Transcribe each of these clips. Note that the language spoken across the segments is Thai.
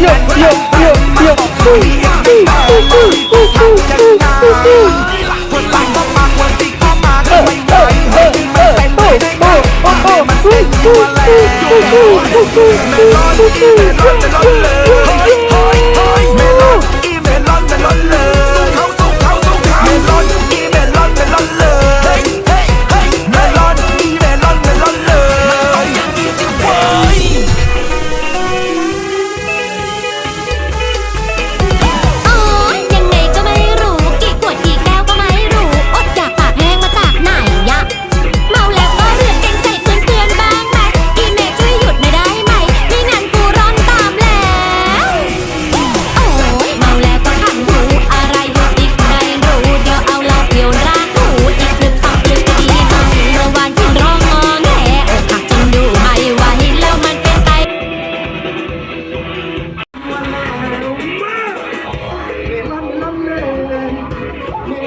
โยโยโยโยคนสั่งก็มาคนสิก็มาก็ไม่ไหวเฮ้ยมันเป็นไปได้ไงมันเป็นอยู่แล้วเมลอนอีเม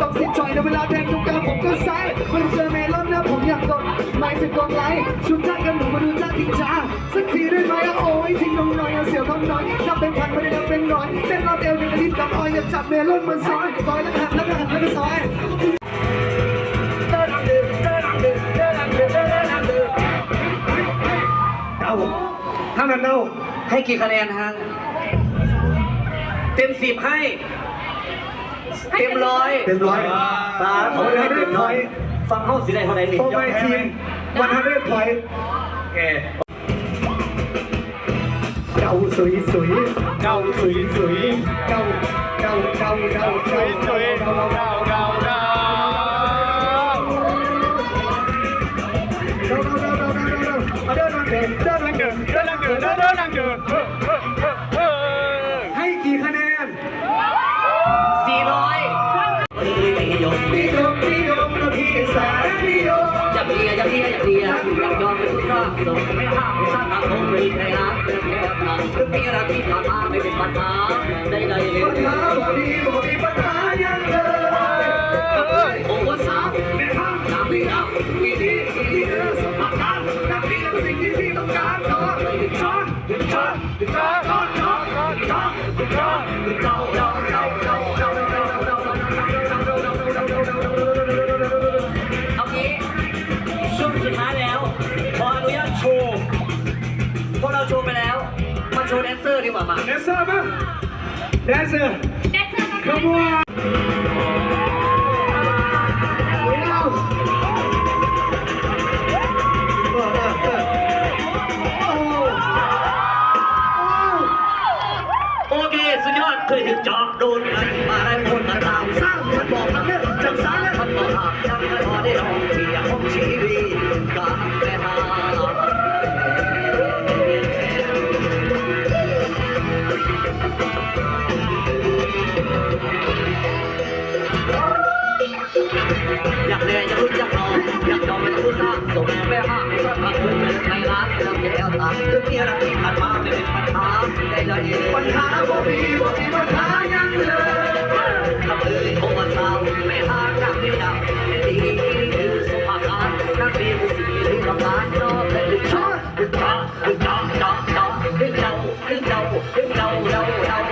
ต้องสิ้นใจในเวลาแดงตรงกลางผมก็ใส่ไม่ได้เจอเมลอนนะผมอยากกดไม่สิกดไลค์ชุดจ้ากันหนูมาดูจ้าจริงจ้าสักทีได้ไหมอะโอ้ยทิ้งลงหน่อยเอาเสียวทองน้อยนับเป็นพันไม่ได้นับเป็นร้อยเต้นรอบเอวในกระดิ่งกับออยอย่าจับเมลอนมือนซอยซอยแล้วหันแล้วก็หันแล้วก็ซอยเอาถ้านั้นเอาให้กี่คะแนนฮะเต็มสิบให้ เต็มร้อยเต็มร้อยตาเขาไม่ให้เต็มร้อยฟังเข้าสิได้เท่าไหร่นี่โฟร์ไมทีมวันฮันเดอร์พอยต์แกเก่าสวยสวยเก่าสุยสุยเก่าเก่าเก่าเก่าสุเก่ายสุย ยากเรียอยากเรียอยากเรียอยากยอมเป็นผู้สร้างสมไม่ห้ามไม่สร้างตามผมไม่ใครรักเสียแค่นั้นคือมีอะไรที่ผ่านมาไม่เป็นปัญหาได้ได้เลยปัญหาบ่มีบ่มีปัญหายังเลยโอ้ว่าสาวไม่ห้ามตามไม่เอามีดีมีเออสมการแต่พี่นั้นสิ่งที่พี่ต้องการขอช้อนช้อนช้อนช้อนช้อนช้อนช้อนช้อนเจ้าเจ้าเจ้า Mama. Yes, Mama. That's it. That's it. Come on. หาเรื่องที่รัผ่านมาไม่เป็นปัญหาใดๆปัญหาบ่มีบ่มีปัญหายังเลยคำเอ่ยโทรศัพท์ไม่หาจากไม่ดับไม่ดีคือสมการนักเรียนสีดูรำคาญนอกแต่ดึกช็อตดึกช็อตดึกช็อตอดึงเดาดึงเดาดึงเดาเดาเดา